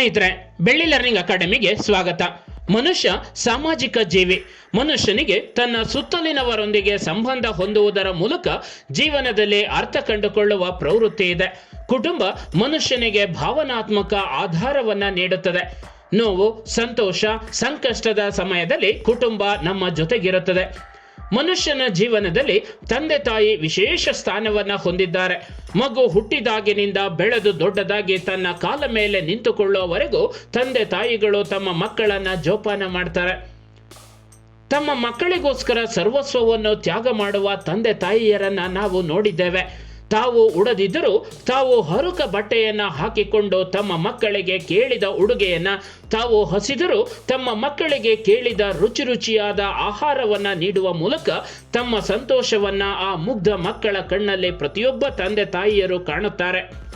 ಸ್ನೇಹಿತರೆ, ಬೆಳ್ಳಿ ಲರ್ನಿಂಗ್ ಅಕಾಡೆಮಿಗೆ ಸ್ವಾಗತ. ಮನುಷ್ಯ ಸಾಮಾಜಿಕ ಜೀವಿ. ಮನುಷ್ಯನಿಗೆ ತನ್ನ ಸುತ್ತಲಿನವರೊಂದಿಗೆ ಸಂಬಂಧ ಹೊಂದುವುದರ ಮೂಲಕ ಜೀವನದಲ್ಲಿ ಅರ್ಥ ಕಂಡುಕೊಳ್ಳುವ ಪ್ರವೃತ್ತಿ ಇದೆ. ಕುಟುಂಬ ಮನುಷ್ಯನಿಗೆ ಭಾವನಾತ್ಮಕ ಆಧಾರವನ್ನ ನೀಡುತ್ತದೆ. ನೋವು, ಸಂತೋಷ, ಸಂಕಷ್ಟದ ಸಮಯದಲ್ಲಿ ಕುಟುಂಬ ನಮ್ಮ ಜೊತೆಗಿರುತ್ತದೆ. ಮನುಷ್ಯನ ಜೀವನದಲ್ಲಿ ತಂದೆ ತಾಯಿ ವಿಶೇಷ ಸ್ಥಾನವನ್ನು ಹೊಂದಿದ್ದಾರೆ. ಮಗು ಹುಟ್ಟಿದಾಗಿನಿಂದ ಬೆಳೆದು ದೊಡ್ಡದಾಗಿ ತನ್ನ ಕಾಲ ಮೇಲೆ ನಿಂತುಕೊಳ್ಳುವವರೆಗೂ ತಂದೆ ತಾಯಿಗಳು ತಮ್ಮ ಮಕ್ಕಳನ್ನ ಜೋಪಾನ ಮಾಡ್ತಾರೆ. ತಮ್ಮ ಮಕ್ಕಳಿಗೋಸ್ಕರ ಸರ್ವಸ್ವವನ್ನು ತ್ಯಾಗ ಮಾಡುವ ತಂದೆ ತಾಯಿಯರನ್ನ ನಾವು ನೋಡಿದ್ದೇವೆ. ತಾವು ಉಡದಿದ್ದರೂ ತಾವು ಹರುಕ ಬಟ್ಟೆಯನ್ನು ಹಾಕಿಕೊಂಡು ತಮ್ಮ ಮಕ್ಕಳಿಗೆ ಕೇಳಿದ ಉಡುಗೆಯನ್ನು ತಾವು ಹಸಿದರೂ ತಮ್ಮ ಮಕ್ಕಳಿಗೆ ಕೇಳಿದ ರುಚಿ ರುಚಿಯಾದ ಆಹಾರವನ್ನ ನೀಡುವ ಮೂಲಕ ತಮ್ಮ ಸಂತೋಷವನ್ನ ಆ ಮುಗ್ಧ ಮಕ್ಕಳ ಕಣ್ಣಲ್ಲಿ ಪ್ರತಿಯೊಬ್ಬ ತಂದೆ ತಾಯಿಯರು ಕಾಣುತ್ತಾರೆ.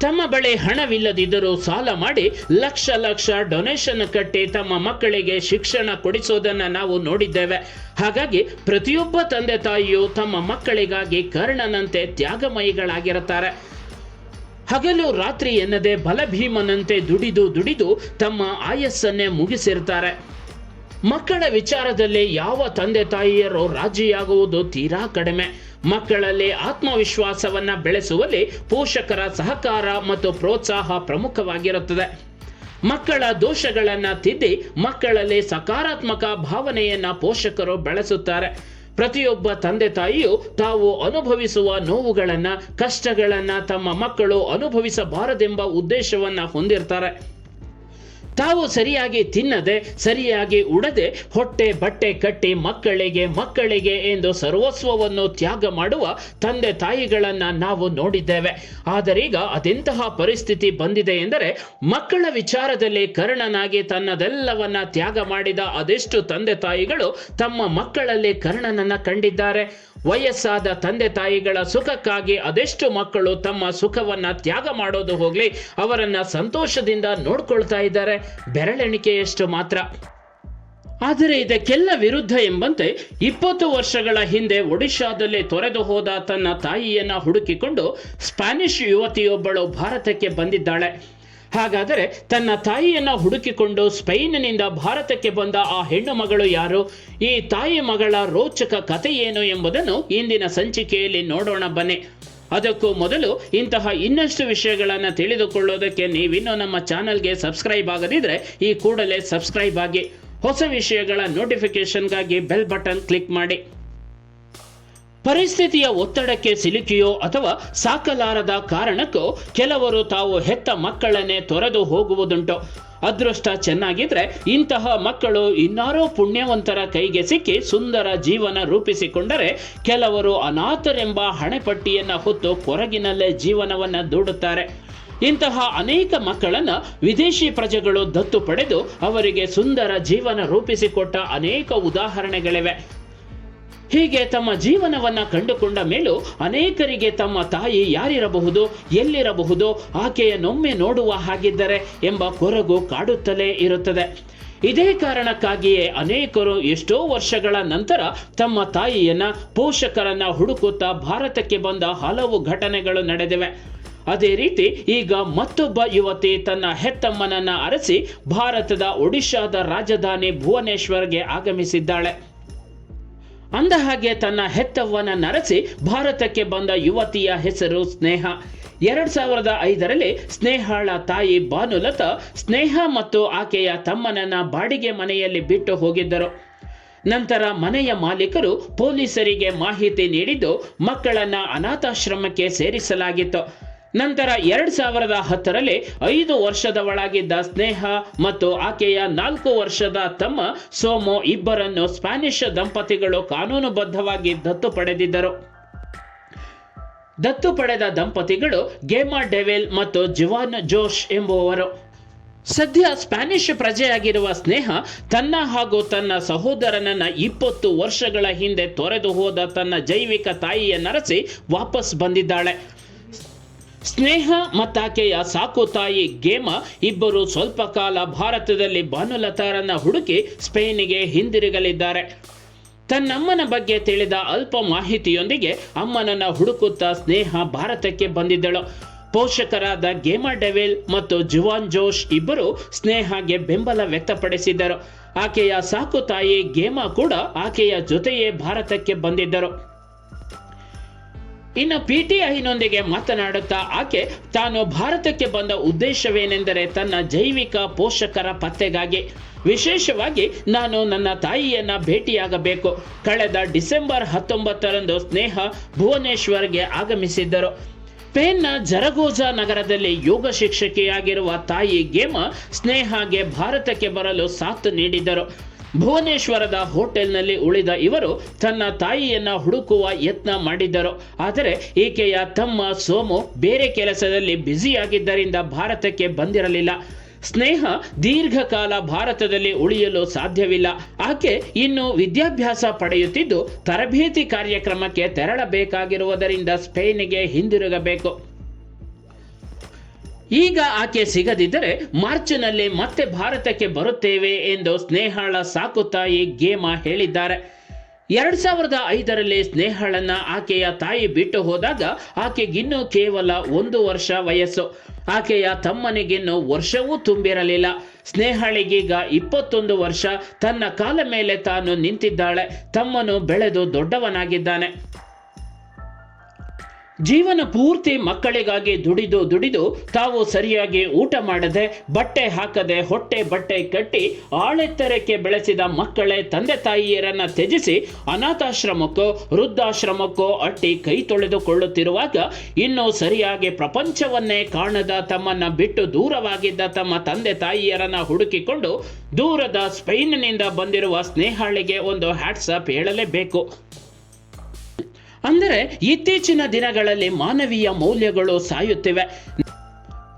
ತಮ್ಮ ಬಳಿ ಹಣವಿಲ್ಲದಿದ್ದರೂ ಸಾಲ ಮಾಡಿ ಲಕ್ಷ ಲಕ್ಷ ಡೊನೇಷನ್ ಕಟ್ಟಿ ತಮ್ಮ ಮಕ್ಕಳಿಗೆ ಶಿಕ್ಷಣ ಕೊಡಿಸೋದನ್ನ ನಾವು ನೋಡಿದ್ದೇವೆ. ಹಾಗಾಗಿ ಪ್ರತಿಯೊಬ್ಬ ತಂದೆ ತಾಯಿಯು ತಮ್ಮ ಮಕ್ಕಳಿಗಾಗಿ ಕರ್ಣನಂತೆ ತ್ಯಾಗಮಯಿಗಳಾಗಿರುತ್ತಾರೆ. ಹಗಲು ರಾತ್ರಿ ಎನ್ನದೆ ಬಲಭೀಮನಂತೆ ದುಡಿದು ದುಡಿದು ತಮ್ಮ ಆಯಸ್ಸನ್ನೇ ಮುಗಿಸಿರ್ತಾರೆ ಮಕ್ಕಳ ವಿಚಾರದಲ್ಲಿ ಯಾವ ತಂದೆ ತಾಯಿಯರು ರಾಜಿಯಾಗುವುದು ತೀರಾ ಕಡಿಮೆ. ಮಕ್ಕಳಲ್ಲಿ ಆತ್ಮವಿಶ್ವಾಸವನ್ನ ಬೆಳೆಸುವಲ್ಲಿ ಪೋಷಕರ ಸಹಕಾರ ಮತ್ತು ಪ್ರೋತ್ಸಾಹ ಪ್ರಮುಖವಾಗಿರುತ್ತದೆ. ಮಕ್ಕಳ ದೋಷಗಳನ್ನ ತಿದ್ದಿ ಮಕ್ಕಳಲ್ಲಿ ಸಕಾರಾತ್ಮಕ ಭಾವನೆಯನ್ನ ಪೋಷಕರು ಬೆಳೆಸುತ್ತಾರೆ. ಪ್ರತಿಯೊಬ್ಬ ತಂದೆ ತಾಯಿಯು ತಾವು ಅನುಭವಿಸುವ ನೋವುಗಳನ್ನು, ಕಷ್ಟಗಳನ್ನು ತಮ್ಮ ಮಕ್ಕಳು ಅನುಭವಿಸಬಾರದೆಂಬ ಉದ್ದೇಶವನ್ನ ಹೊಂದಿರ್ತಾರೆ. ತಾವು ಸರಿಯಾಗಿ ತಿನ್ನದೆ, ಸರಿಯಾಗಿ ಉಡದೆ, ಹೊಟ್ಟೆ ಬಟ್ಟೆ ಕಟ್ಟಿ ಮಕ್ಕಳಿಗೆ ಮಕ್ಕಳಿಗೆ ಎಂದು ಸರ್ವಸ್ವವನ್ನು ತ್ಯಾಗ ಮಾಡುವ ತಂದೆ ತಾಯಿಗಳನ್ನು ನಾವು ನೋಡಿದ್ದೇವೆ. ಆದರೀಗ ಅದೆಂತಹ ಪರಿಸ್ಥಿತಿ ಬಂದಿದೆ ಎಂದರೆ, ಮಕ್ಕಳ ವಿಚಾರದಲ್ಲಿ ಕರ್ಣನಾಗಿ ತನ್ನದೆಲ್ಲವನ್ನ ತ್ಯಾಗ ಮಾಡಿದ ಅದೆಷ್ಟು ತಂದೆ ತಾಯಿಗಳು ತಮ್ಮ ಮಕ್ಕಳಲ್ಲಿ ಕರ್ಣನನ್ನ ಕಂಡಿದ್ದಾರೆ. ವಯಸ್ಸಾದ ತಂದೆ ತಾಯಿಗಳ ಸುಖಕ್ಕಾಗಿ ಅದೆಷ್ಟು ಮಕ್ಕಳು ತಮ್ಮ ಸುಖವನ್ನ ತ್ಯಾಗ ಮಾಡೋದು ಹೋಗ್ಲಿ, ಅವರನ್ನ ಸಂತೋಷದಿಂದ ನೋಡ್ಕೊಳ್ತಾ ಇದ್ದಾರೆ. ಬೆರಳೆಣಿಕೆಯಷ್ಟು ಮಾತ್ರ. ಆದರೆ ಇದಕ್ಕೆಲ್ಲ ವಿರುದ್ಧ ಎಂಬಂತೆ ಇಪ್ಪತ್ತು ವರ್ಷಗಳ ಹಿಂದೆ ಒಡಿಶಾದಲ್ಲಿ ತೊರೆದು ಹೋದ ತನ್ನ ತಾಯಿಯನ್ನ ಹುಡುಕಿಕೊಂಡು ಸ್ಪ್ಯಾನಿಷ್ ಯುವತಿಯೊಬ್ಬಳು ಭಾರತಕ್ಕೆ ಬಂದಿದ್ದಾಳೆ. ಹಾಗಾದರೆ ತನ್ನ ತಾಯಿಯನ್ನ ಹುಡುಕಿಕೊಂಡು ಸ್ಪೈನಿನಿಂದ ಭಾರತಕ್ಕೆ ಬಂದ ಆ ಹೆಣ್ಣು ಮಗಳು ಯಾರು? ಈ ತಾಯಿ ಮಗಳ ರೋಚಕ ಕಥೆ ಏನು ಎಂಬುದನ್ನು ಇಂದಿನ ಸಂಚಿಕೆಯಲ್ಲಿ ನೋಡೋಣ ಬನ್ನಿ. ಅದಕ್ಕೂ ಮೊದಲು ಇಂತಹ ಇನ್ನಷ್ಟು ವಿಷಯಗಳನ್ನು ತಿಳಿದುಕೊಳ್ಳೋದಕ್ಕೆ ನೀವಿನ್ನೂ ನಮ್ಮ ಚಾನಲ್ಗೆ ಸಬ್ಸ್ಕ್ರೈಬ್ ಆಗದಿದ್ದರೆ ಈ ಕೂಡಲೇ ಸಬ್ಸ್ಕ್ರೈಬ್ ಆಗಿ ಹೊಸ ವಿಷಯಗಳ ನೋಟಿಫಿಕೇಷನ್ಗಾಗಿ ಬೆಲ್ ಬಟನ್ ಕ್ಲಿಕ್ ಮಾಡಿ. ಪರಿಸ್ಥಿತಿಯ ಒತ್ತಡಕ್ಕೆ ಸಿಲುಕಿಯೋ ಅಥವಾ ಸಾಕಲಾರದ ಕಾರಣಕ್ಕೂ ಕೆಲವರು ತಾವು ಹೆತ್ತ ಮಕ್ಕಳನ್ನೇ ತೊರೆದು ಹೋಗುವುದುಂಟು. ಅದೃಷ್ಟ ಚೆನ್ನಾಗಿದ್ರೆ ಇಂತಹ ಮಕ್ಕಳು ಇನ್ನಾರೋ ಪುಣ್ಯವಂತರ ಕೈಗೆ ಸಿಕ್ಕಿ ಸುಂದರ ಜೀವನ ರೂಪಿಸಿಕೊಂಡರೆ ಕೆಲವರು ಅನಾಥರೆಂಬ ಹಣೆಪಟ್ಟಿಯನ್ನು ಹೊತ್ತು ಕೊರಗಿನಲ್ಲೇ ಜೀವನವನ್ನ ದೂಡುತ್ತಾರೆ. ಇಂತಹ ಅನೇಕ ಮಕ್ಕಳನ್ನ ವಿದೇಶಿ ಪ್ರಜೆಗಳು ದತ್ತು ಪಡೆದು ಅವರಿಗೆ ಸುಂದರ ಜೀವನ ರೂಪಿಸಿಕೊಟ್ಟ ಅನೇಕ ಉದಾಹರಣೆಗಳಿವೆ. ಹೀಗೆ ತಮ್ಮ ಜೀವನವನ್ನ ಕಂಡುಕೊಂಡ ಮೇಲೂ ಅನೇಕರಿಗೆ ತಮ್ಮ ತಾಯಿ ಯಾರಿರಬಹುದು, ಎಲ್ಲಿರಬಹುದು ಆಕೆಯನ್ನೊಮ್ಮೆ ನೋಡುವ ಹಾಗಿದ್ದರೆ ಎಂಬ ಕೊರಗು ಕಾಡುತ್ತಲೇ ಇರುತ್ತದೆ. ಇದೇ ಕಾರಣಕ್ಕಾಗಿಯೇ ಅನೇಕರು ಎಷ್ಟೋ ವರ್ಷಗಳ ನಂತರ ತಮ್ಮ ತಾಯಿಯನ್ನ, ಪೋಷಕರನ್ನ ಹುಡುಕುತ್ತಾ ಭಾರತಕ್ಕೆ ಬಂದ ಹಲವು ಘಟನೆಗಳು ನಡೆದಿವೆ. ಅದೇ ರೀತಿ ಈಗ ಮತ್ತೊಬ್ಬ ಯುವತಿ ತನ್ನ ಹೆತ್ತಮ್ಮನನ್ನ ಅರಸಿ ಭಾರತದ ಒಡಿಶಾದ ರಾಜಧಾನಿ ಭುವನೇಶ್ವರ್ಗೆ ಆಗಮಿಸಿದ್ದಾಳೆ. ಅಂದ ಹಾಗೆ ತನ್ನ ಹೆತ್ತವ್ವನ ನರಸಿ ಭಾರತಕ್ಕೆ ಬಂದ ಯುವತಿಯ ಹೆಸರು ಸ್ನೇಹ. ಎರಡ್ ಸಾವಿರದ ಐದರಲ್ಲಿ ಸ್ನೇಹಾಳ ತಾಯಿ ಭಾನುಲತ ಸ್ನೇಹ ಮತ್ತು ಆಕೆಯ ತಮ್ಮನನ್ನ ಬಾಡಿಗೆ ಮನೆಯಲ್ಲಿ ಬಿಟ್ಟು ಹೋಗಿದ್ದರು. ನಂತರ ಮನೆಯ ಮಾಲೀಕರು ಪೊಲೀಸರಿಗೆ ಮಾಹಿತಿ ನೀಡಿದ್ದು ಮಕ್ಕಳನ್ನ ಅನಾಥಾಶ್ರಮಕ್ಕೆ ಸೇರಿಸಲಾಗಿತ್ತು. ನಂತರ ಎರಡ್ ಸಾವಿರದ ಹತ್ತರಲ್ಲಿ ಐದು ವರ್ಷದ ಒಳಗಿದ್ದ ಸ್ನೇಹ ಮತ್ತು ಆಕೆಯ ನಾಲ್ಕು ವರ್ಷದ ತಮ್ಮ ಸೋಮೋ ಇಬ್ಬರನ್ನು ಸ್ಪ್ಯಾನಿಷ್ ದಂಪತಿಗಳು ಕಾನೂನುಬದ್ಧವಾಗಿ ದತ್ತು ಪಡೆದಿದ್ದರು. ದತ್ತು ಪಡೆದ ದಂಪತಿಗಳು ಗೇಮಾ ಡೆವೆಲ್ ಮತ್ತು ಜುವಾನ್ ಜೋಶ್ ಎಂಬುವವರು. ಸದ್ಯ ಸ್ಪ್ಯಾನಿಷ್ ಪ್ರಜೆಯಾಗಿರುವ ಸ್ನೇಹ ತನ್ನ ಹಾಗೂ ತನ್ನ ಸಹೋದರನನ್ನ ಇಪ್ಪತ್ತು ವರ್ಷಗಳ ಹಿಂದೆ ತೊರೆದು ಹೋದ ತನ್ನ ಜೈವಿಕ ತಾಯಿಯ ನರಸಿ ವಾಪಸ್ ಬಂದಿದ್ದಾಳೆ. ಸ್ನೇಹ ಮತ್ತಾಕೆಯ ಸಾಕು ತಾಯಿ ಗೇಮ ಇಬ್ಬರು ಸ್ವಲ್ಪ ಕಾಲ ಭಾರತದಲ್ಲಿ ಭಾನುಲತಾರನ್ನ ಹುಡುಕಿ ಸ್ಪೇನಿಗೆ ಹಿಂದಿರುಗಲಿದ್ದಾರೆ. ತನ್ನಮ್ಮನ ಬಗ್ಗೆ ತಿಳಿದ ಅಲ್ಪ ಮಾಹಿತಿಯೊಂದಿಗೆ ಅಮ್ಮನನ್ನ ಹುಡುಕುತ್ತಾ ಸ್ನೇಹ ಭಾರತಕ್ಕೆ ಬಂದಿದ್ದಳು. ಪೋಷಕರಾದ ಗೇಮಾ ಡೆವಿಲ್ ಮತ್ತು ಜುವಾನ್ ಜೋಶ್ ಇಬ್ಬರು ಸ್ನೇಹಗೆ ಬೆಂಬಲ ವ್ಯಕ್ತಪಡಿಸಿದ್ದರು. ಆಕೆಯ ಸಾಕು ತಾಯಿ ಗೇಮಾ ಕೂಡ ಆಕೆಯ ಜೊತೆಯೇ ಭಾರತಕ್ಕೆ ಬಂದಿದ್ದರು. ಇನ್ನು ಪಿ ಟಿ ಐನೊಂದಿಗೆ ಮಾತನಾಡುತ್ತಾ ಆಕೆ ತಾನು ಭಾರತಕ್ಕೆ ಬಂದ ಉದ್ದೇಶವೇನೆಂದರೆ ತನ್ನ ಜೈವಿಕ ಪೋಷಕರ ಪತ್ತೆಗಾಗಿ. ವಿಶೇಷವಾಗಿ ನಾನು ನನ್ನ ತಾಯಿಯನ್ನ ಭೇಟಿಯಾಗಬೇಕು. ಕಳೆದ ಡಿಸೆಂಬರ್ ಹತ್ತೊಂಬತ್ತರಂದು ಸ್ನೇಹ ಭುವನೇಶ್ವರ್ಗೆ ಆಗಮಿಸಿದ್ದರು. ಸ್ಪೇನ್ನ ಜರಗೋಜಾ ನಗರದಲ್ಲಿ ಯೋಗ ಶಿಕ್ಷಕಿಯಾಗಿರುವ ತಾಯಿ ಗೇಮ ಸ್ನೇಹಾಗೆ ಭಾರತಕ್ಕೆ ಬರಲು ಸಾಥ್ ನೀಡಿದರು ಭುವನೇಶ್ವರದ ಹೋಟೆಲ್ನಲ್ಲಿ ಉಳಿದ ಇವರು ತನ್ನ ತಾಯಿಯನ್ನ ಹುಡುಕುವ ಯತ್ನ ಮಾಡಿದ್ದರು. ಆದರೆ ಈಕೆಯ ತಮ್ಮ ಸೋಮು ಬೇರೆ ಕೆಲಸದಲ್ಲಿ ಬ್ಯುಸಿಯಾಗಿದ್ದರಿಂದ ಭಾರತಕ್ಕೆ ಬಂದಿರಲಿಲ್ಲ. ಸ್ನೇಹ ದೀರ್ಘಕಾಲ ಭಾರತದಲ್ಲಿ ಉಳಿಯಲು ಸಾಧ್ಯವಿಲ್ಲ. ಆಕೆ ಇನ್ನು ವಿದ್ಯಾಭ್ಯಾಸ ಪಡೆಯುತ್ತಿದ್ದು ತರಬೇತಿ ಕಾರ್ಯಕ್ರಮಕ್ಕೆ ತೆರಳಬೇಕಾಗಿರುವುದರಿಂದ ಸ್ಪೇನಿಗೆ ಹಿಂದಿರುಗಬೇಕು. ಈಗ ಆಕೆ ಸಿಗದಿದ್ದರೆ ಮಾರ್ಚ್ನಲ್ಲಿ ಮತ್ತೆ ಭಾರತಕ್ಕೆ ಬರುತ್ತೇವೆ ಎಂದು ಸ್ನೇಹಾಳ ಸಾಕು ತಾಯಿ ಗೇಮಾ ಹೇಳಿದ್ದಾರೆ. ಎರಡ್ ಸಾವಿರದ ಐದರಲ್ಲಿ ಸ್ನೇಹಳನ್ನ ಆಕೆಯ ತಾಯಿ ಬಿಟ್ಟು ಹೋದಾಗ ಆಕೆಗಿನ್ನೂ ಕೇವಲ ಒಂದು ವರ್ಷ ವಯಸ್ಸು. ಆಕೆಯ ತಮ್ಮನಿಗಿನ್ನೂ ವರ್ಷವೂ ತುಂಬಿರಲಿಲ್ಲ. ಸ್ನೇಹಳಿಗೀಗ ಇಪ್ಪತ್ತೊಂದು ವರ್ಷ. ತನ್ನ ಕಾಲ ಮೇಲೆ ತಾನು ನಿಂತಿದ್ದಾಳೆ. ತಮ್ಮನು ಬೆಳೆದು ದೊಡ್ಡವನಾಗಿದ್ದಾನೆ. ಜೀವನ ಪೂರ್ತಿ ಮಕ್ಕಳಿಗಾಗಿ ದುಡಿದು ದುಡಿದು ತಾವು ಸರಿಯಾಗಿ ಊಟ ಮಾಡದೆ ಬಟ್ಟೆ ಹಾಕದೆ ಹೊಟ್ಟೆ ಬಟ್ಟೆ ಕಟ್ಟಿ ಆಳೆತ್ತರಕ್ಕೆ ಬೆಳೆಸಿದ ಮಕ್ಕಳೇ ತಂದೆ ತಾಯಿಯರನ್ನ ತ್ಯಜಿಸಿ ಅನಾಥಾಶ್ರಮಕ್ಕೋ, ವೃದ್ಧಾಶ್ರಮಕ್ಕೋ ಅಟ್ಟಿ ಕೈ ತೊಳೆದುಕೊಳ್ಳುತ್ತಿರುವಾಗ ಇನ್ನು ಸರಿಯಾಗಿ ಪ್ರಪಂಚವನ್ನೇ ಕಾಣದ ತಮ್ಮನ್ನ ಬಿಟ್ಟು ದೂರವಾಗಿದ್ದ ತಮ್ಮ ತಂದೆ ತಾಯಿಯರನ್ನ ಹುಡುಕಿಕೊಂಡು ದೂರದ ಸ್ಪೈನ್ನಿಂದ ಬಂದಿರುವ ಸ್ನೇಹಾಳಿಗೆ ಒಂದು ಹ್ಯಾಟ್ಸಪ್ ಹೇಳಲೇಬೇಕು. ಅಂದರೆ ಇತ್ತೀಚಿನ ದಿನಗಳಲ್ಲಿ ಮಾನವೀಯ ಮೌಲ್ಯಗಳು ಸಾಯುತ್ತಿವೆ.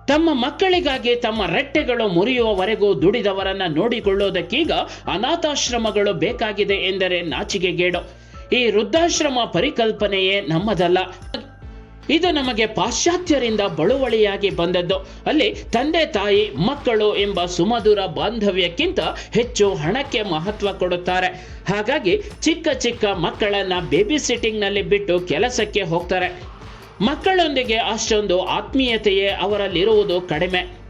ತಮ್ಮ ಮಕ್ಕಳಿಗಾಗಿ ತಮ್ಮ ರೆಟ್ಟೆಗಳು ಮುರಿಯುವವರೆಗೂ ದುಡಿದವರನ್ನ ನೋಡಿಕೊಳ್ಳುವುದಕ್ಕೀಗ ಅನಾಥಾಶ್ರಮಗಳು ಬೇಕಾಗಿದೆ ಎಂದರೆ ನಾಚಿಕೆಗೇಡು. ಈ ವೃದ್ಧಾಶ್ರಮ ಪರಿಕಲ್ಪನೆಯೇ ನಮ್ಮದಲ್ಲ. ಇದು ನಮಗೆ ಪಾಶ್ಚಾತ್ಯರಿಂದ ಬಳುವಳಿಯಾಗಿ ಬಂದದ್ದು. ಅಲ್ಲಿ ತಂದೆ ತಾಯಿ, ಮಕ್ಕಳು ಎಂಬ ಸುಮಧುರ ಬಾಂಧವ್ಯಕ್ಕಿಂತ ಹೆಚ್ಚು ಹಣಕ್ಕೆ ಮಹತ್ವ ಕೊಡುತ್ತಾರೆ. ಹಾಗಾಗಿ ಚಿಕ್ಕ ಚಿಕ್ಕ ಮಕ್ಕಳನ್ನ ಬೇಬಿ ಸಿಟ್ಟಿಂಗ್ನಲ್ಲಿ ಬಿಟ್ಟು ಕೆಲಸಕ್ಕೆ ಹೋಗ್ತಾರೆ. ಮಕ್ಕಳೊಂದಿಗೆ ಅಷ್ಟೊಂದು ಆತ್ಮೀಯತೆಯೇ ಅವರಲ್ಲಿರುವುದು ಕಡಿಮೆ.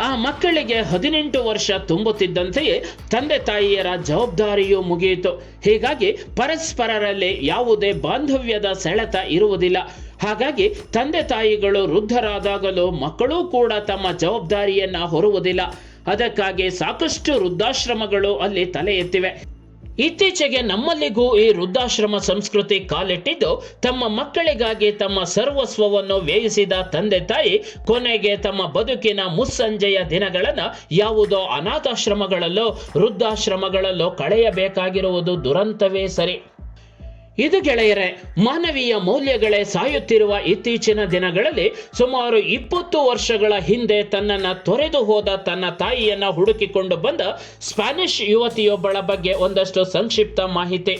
ಆ ಮಕ್ಕಳಿಗೆ ಹದಿನೆಂಟು ವರ್ಷ ತುಂಬುತ್ತಿದ್ದಂತೆಯೇ ತಂದೆ ತಾಯಿಯರ ಜವಾಬ್ದಾರಿಯೂ ಮುಗಿಯಿತು. ಹೀಗಾಗಿ ಪರಸ್ಪರರಲ್ಲಿ ಯಾವುದೇ ಬಾಂಧವ್ಯದ ಸೆಳೆತ ಇರುವುದಿಲ್ಲ. ಹಾಗಾಗಿ ತಂದೆ ತಾಯಿಗಳು ವೃದ್ಧರಾದಾಗಲೂ ಮಕ್ಕಳೂ ಕೂಡ ತಮ್ಮ ಜವಾಬ್ದಾರಿಯನ್ನ ಹೊರುವುದಿಲ್ಲ. ಅದಕ್ಕಾಗಿ ಸಾಕಷ್ಟು ವೃದ್ಧಾಶ್ರಮಗಳು ಅಲ್ಲಿ ತಲೆ ಎತ್ತಿವೆ. ಇತ್ತೀಚೆಗೆ ನಮ್ಮಲ್ಲಿಗೂ ಈ ವೃದ್ಧಾಶ್ರಮ ಸಂಸ್ಕೃತಿ ಕಾಲಿಟ್ಟಿದ್ದು, ತಮ್ಮ ಮಕ್ಕಳಿಗಾಗಿ ತಮ್ಮ ಸರ್ವಸ್ವವನ್ನು ವ್ಯಯಿಸಿದ ತಂದೆ ತಾಯಿ ಕೊನೆಗೆ ತಮ್ಮ ಬದುಕಿನ ಮುಸ್ಸಂಜೆಯ ದಿನಗಳನ್ನು ಯಾವುದೋ ಅನಾಥಾಶ್ರಮಗಳಲ್ಲೋ ವೃದ್ಧಾಶ್ರಮಗಳಲ್ಲೋ ಕಳೆಯಬೇಕಾಗಿರುವುದು ದುರಂತವೇ ಸರಿ. ಇದು ಗೆಳೆಯರೆ, ಮಾನವೀಯ ಮೌಲ್ಯಗಳೇ ಸಾಯುತ್ತಿರುವ ಇತ್ತೀಚಿನ ದಿನಗಳಲ್ಲಿ ಸುಮಾರು ಇಪ್ಪತ್ತು ವರ್ಷಗಳ ಹಿಂದೆ ತನ್ನನ್ನು ತೊರೆದು ಹೋದ ತನ್ನ ತಾಯಿಯನ್ನು ಹುಡುಕಿಕೊಂಡು ಬಂದ ಸ್ಪ್ಯಾನಿಷ್ ಯುವತಿಯೊಬ್ಬಳ ಬಗ್ಗೆ ಒಂದಷ್ಟು ಸಂಕ್ಷಿಪ್ತ ಮಾಹಿತಿ.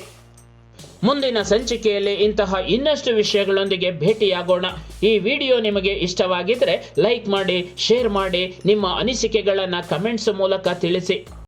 ಮುಂದಿನ ಸಂಚಿಕೆಯಲ್ಲಿ ಇಂತಹ ಇನ್ನಷ್ಟು ವಿಷಯಗಳೊಂದಿಗೆ ಭೇಟಿಯಾಗೋಣ. ಈ ವಿಡಿಯೋ ನಿಮಗೆ ಇಷ್ಟವಾಗಿದ್ದರೆ ಲೈಕ್ ಮಾಡಿ, ಶೇರ್ ಮಾಡಿ, ನಿಮ್ಮ ಅನಿಸಿಕೆಗಳನ್ನು ಕಮೆಂಟ್ಸ್ ಮೂಲಕ ತಿಳಿಸಿ.